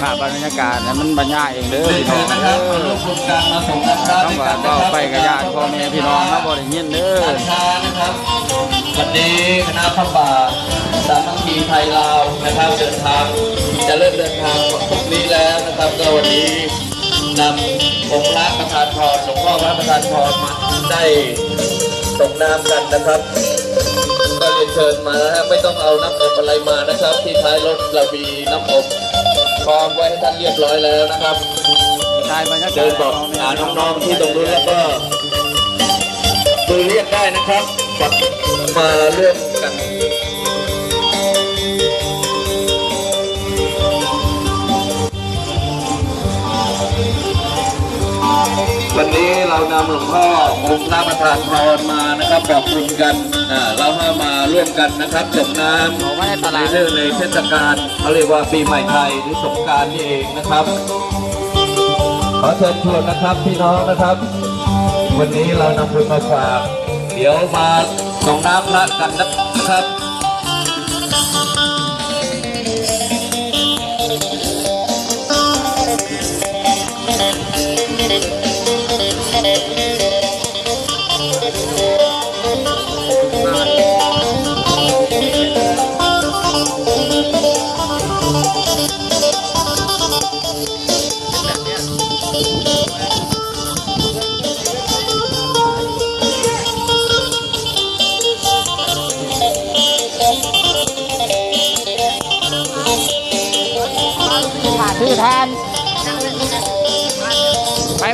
ภาพบรรยากาศนะมันบรรยายเองเด้อเรียนพี่น้เชิองญนะคเด้รับมาร่วอมโครงการมาส่งน้ำพระต้อด้งวยว่ากันก็นะครับไปกับญาติพ่อแม่พี่น้องนะบ่ได้ยินเด้อการค้านะครับวันนี้คณะพระป่าสามัคคีไทยลาวนะครับเดินทางจะเริ่มเดินทางพรุ่งนี้แล้วนะครับก็วันนี้นำองค์พระประธานพรหลวงพ่อพระประธานพรมาได้ส่งน้ำกันนะครับก็เรียนเชิญมานะฮะไม่ต้องเอาน้ำอบอะไรมานะครับ ที่ท้ายรถเรามีน้ำอบ พร้อมไว้ให้ท่านเรียบร้อยแล้วนะครับถ่ายบรรยากาศเดินบอกหาน้องๆที่ตรงนู้นแล้วก็มือเรียกได้นะครับมาร่วมกัน วันนี้เรานำหลวงพ่อองค์พระประธานพรมานะครับบอกคุณกันอ่าเราให้มาร่วมกันนะครับส่งน้ำเอาไว้ในตในลาดเรื่องในเทศกาลเขาเรียกว่าปีใหม่ไทยหรือสงกรารนี่เองนะครับ ขอเชิญชวนนะครับพี่น้องนะครับ วันนี้เรานำบุญมาฝาก เดี๋ยวมาส่งน้ำพระกันนะครับ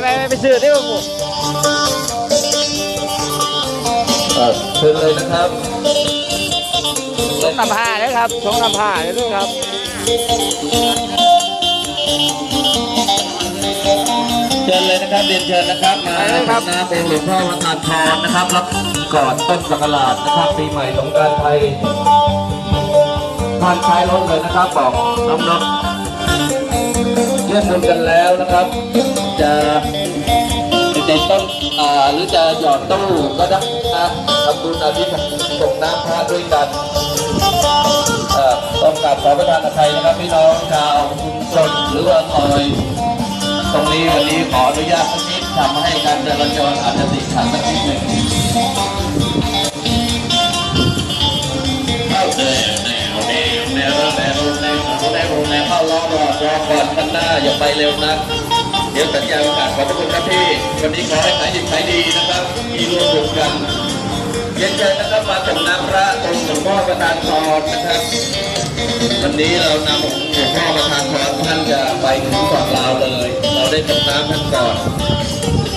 ไปไปไปไปซื้อที่ผมเอ่อเชิญเลยนะครับสงน้ำผ้าเลยครับสงน้ำผ้าเลยด้วยครับเชิญเลยนะครับเรียนเชิญนะครับมาไปเลยครับน้ำองค์หลวงพ่อประธานพรนะครับรับก่อนต้นสักราชนะครับปีใหม่สงกรารไทยท่านชายรถเลยนะครับบอกน้องๆเรียกบุญกันแล้วนะครับ จะเด็กๆต้องอ่าหรือจะหยอดตู้ก็ได้นะทำบุญอาทิตย์ส่งน้ำพระด้วยกันอ่อต้องกราบขอประทานอภัยนะครับพี่น้องชาวชุมชนหรือว่าซอยตรงนี้วันนี้ขออนุญาตสักนิดทำให้การจราจรอาจจะติดขัดสักนิดหนึ่งเข้าแนวแนวแนวแนวแนวแนวแนวแนวเข้าล้อรอรอก่อนข้างหน้าอย่าไปเร็วนะ เดี๋ยวสัญญาณประกาศขอบพระคุณครับพี่วันนี้ขอให้ขายดิบขายดีนะครับมีรวมบุญกันเรียนเชิญนะครับมาส่งน้ำพระองค์หลวงพ่อประธานพรนะครับ วันนี้เรานำองค์หลวงพ่อประธานพรท่านจะไปถึงฝั่งลาวเลย เราได้ส่งน้ำท่านก่อน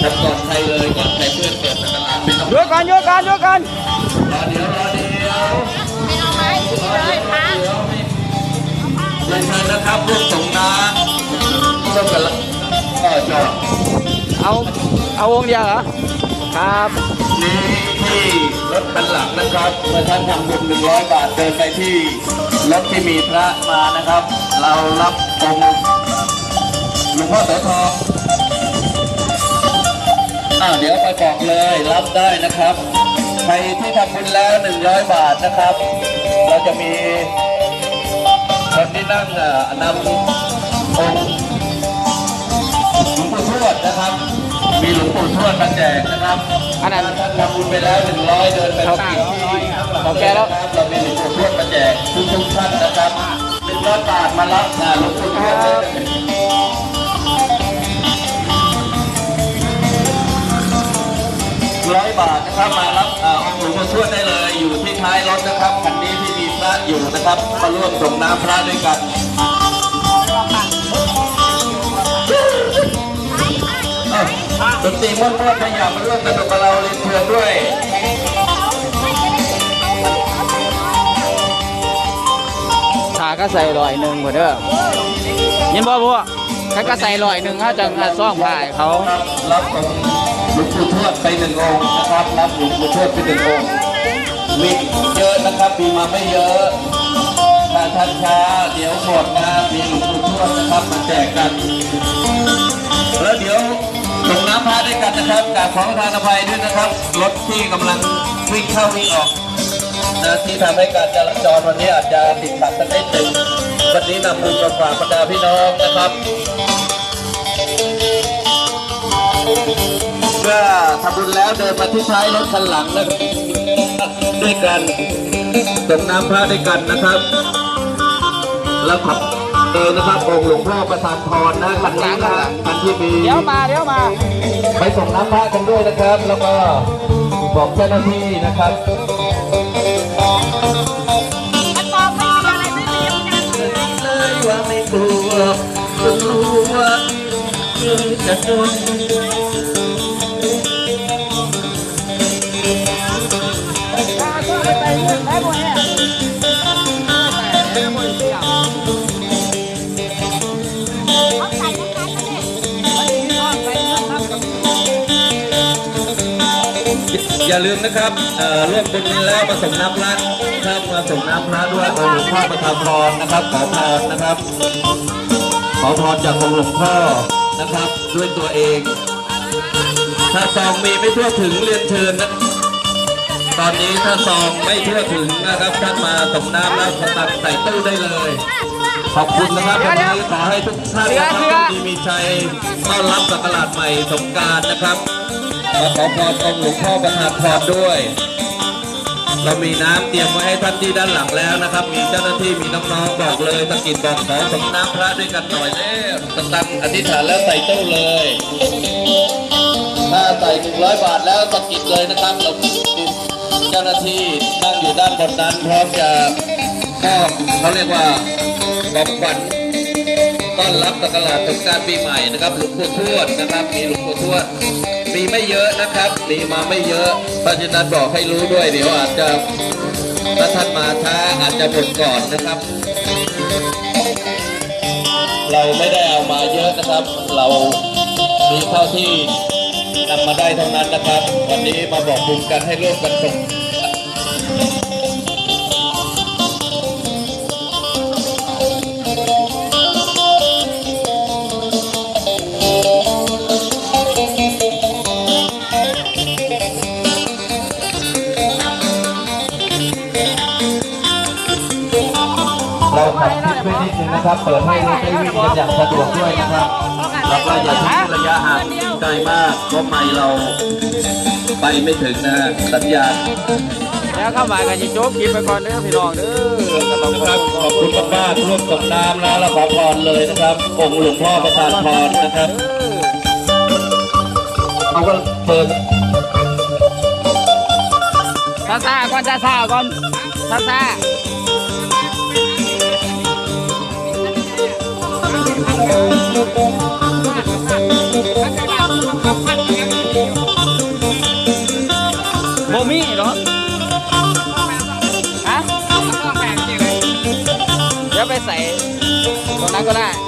ท่านก่อนใครเลยก่อนใครเพื่อนเปิดสักการะไม่ต้องหยุดก่อนหยุดก่อนหยุดก่อนรอเดี๋ยวรอเดี๋ยวไม่เอาไม้ที่เลยพระเดี๋ยวเรียนเชิญนะครับร่วมส่งน้ำร่วมกันละก็จอด เอาเอาวงเดียวเหรอครับนี้ที่รถคันหลังนะครับเมื่อท่านทำบุญหนึ่งร้อยบาทเดินไปที่รถที่มีพระมานะครับ เรารับองค์หลวงพ่อโสธรอ่าเดี๋ยวไปบอกเลยรับได้นะครับ ใครที่ทำบุญแล้ว100บาทนะครับ เราจะมีคนที่นั่งอ่อนำองค์ มีหลวงปู่ทวดมาแจกนะครับอันนั้นถ้าท่านทำบุญไปแล้ว100เดินไปครับที่ที่ข้างหลังขอบแกแล้วนะครับเรามีหลวงปู่ทวดมาแจกทุกทุกๆท่านนะครับ100บาทมารับงานหลวงปู่ทวดได้เลยร้อยบาทนะครับมารับเอ่อองค์หลวงพ่อทวดได้เลย อยู่ที่ท้ายรถนะครับคันนี้ที่มีพระอยู่นะครับมาร่วมส่งน้ำพระด้วยกัน ดนตรีม้วนๆขยับมาร่วมสนุกกับเราเรียนเชิญด้วยขาก็ใส่ลอยหนึ่งหมดเด้อยินบ่พวกถ้าก็ใส่ลอยหนึ่งเขาจะงัดซ่องผ่ายเขาครับรับของหลวงปู่ทวดไปหนึ่งองค์นะครับรับหลวงปู่ทวดไปหนึ่งองค์มีเยอะนะครับมีมาไม่เยอะถ้าท่านช้าเดี๋ยวหมดนะมีหลวงปู่ทวดนะครับมาแจกกันแล้วเดี๋ยว ส่งน้ำพระด้วยกันนะครับกราบขอประทานอภัยด้วยนะครับ รถที่กำลังวิ่งเข้าวิ่งออกนะที่ทำให้การจราจรวันนี้อาจจะติดขัดสักนิดหนึ่งวันนี้นำบุญมาฝากบรรดาพี่น้องนะครับเมื่อทำบุญแล้วเดินมาที่ท้ายรถคันหลังนะครับด้วยกันส่งน้ำพระด้วยกันนะครับ แล้วขับ เองนะครับองค์หลวงพ่อประทานพรนะคันนี้นะคันที่มีเดี๋ยวมาเดี๋ยวมาไปส่งน้ำพระกันด้วยนะครับ แล้วก็บอกเจ้าหน้าที่นะครับมันบอกไม่มีอะไรไม่มีกันเลยว่าไม่กลัวกลัวคือจะจน อย่าลืมนะครับเอ่อร่วมบุญแล้วมาส่งน้ำพระครับมาส่งน้ำพระด้วยองค์หลวงพ่อประทานพรนะครับ ขอพรนะครับ ขอพรจากองค์หลวงพ่อนะครับ ด้วยตัวเอง ถ้าซองมีไม่ทั่วถึงเรียนเชิญนะตอนนี้ถ้าซองไม่ทั่วถึงนะครับท่านมาส่งน้ำแล้วสตังค์ใส่ตู้ได้เลย ขอบคุณนะครับวันนี้ขอให้ทุกท่านนะครับโชคดีมีชัยต้อนรับสักราชใหม่สงกรารนะครับมาขอพรองค์หลวงพ่อประทานพรด้วย เรามีน้ำเตรียมไว้ให้ท่านที่ด้านหลังแล้วนะครับ มีเจ้าหน้าที่มีน้องๆบอกเลยสกิดบอกขอส่งน้ำพระด้วยกันหน่อยเด้อสตังค์อธิษฐานแล้วใส่ตู้เลยถ้าใส่100บาทแล้วสกิดเลยนะครับเรามีเจ้าหน้าที่นั่งอยู่ด้านบนนั้นพร้อมจะมอบเขาเรียกว่า ของขวัญต้อนรับสักราชสงกรารปีใหม่นะครับหลวงปู่ทวดนะครับ มีหลวงปู่ทวดมีไม่เยอะนะครับมีมาไม่เยอะเพราะฉะนั้นบอกให้รู้ด้วยเดี๋ยวอาจจะถ้าท่านมาช้าอาจจะหมดก่อนนะครับ เราไม่ได้เอามาเยอะนะครับ เรามีเท่าที่นำมาได้เท่านั้นนะครับ วันนี้มาบอกบุญกันให้ร่วมกันส่ง เราขับคลิปไว้นิดนึงนะครับ เปิดให้รถได้วิ่งกันอย่างสะดวกด้วยนะครับแล้วก็อย่าทิ้งระยะห่างไกลมากเพราะไม่เราไปไม่ถึงนะฮะสัญญาณแล้วเข้ามากันยิโจ๊กกินไปก่อนเด้อพี่น้องเด้อครับขอบคุณมากๆร่วมส่งน้ำนะแล้วขอพรเลยนะครับ องค์หลวงพ่อประทานพรนะครับเขาก็เปิดซาซาก่อนซาซาก่อนซาซา โบมี่เหรอฮะเดี๋ยวไปใส่ตรงนั้นก็ได้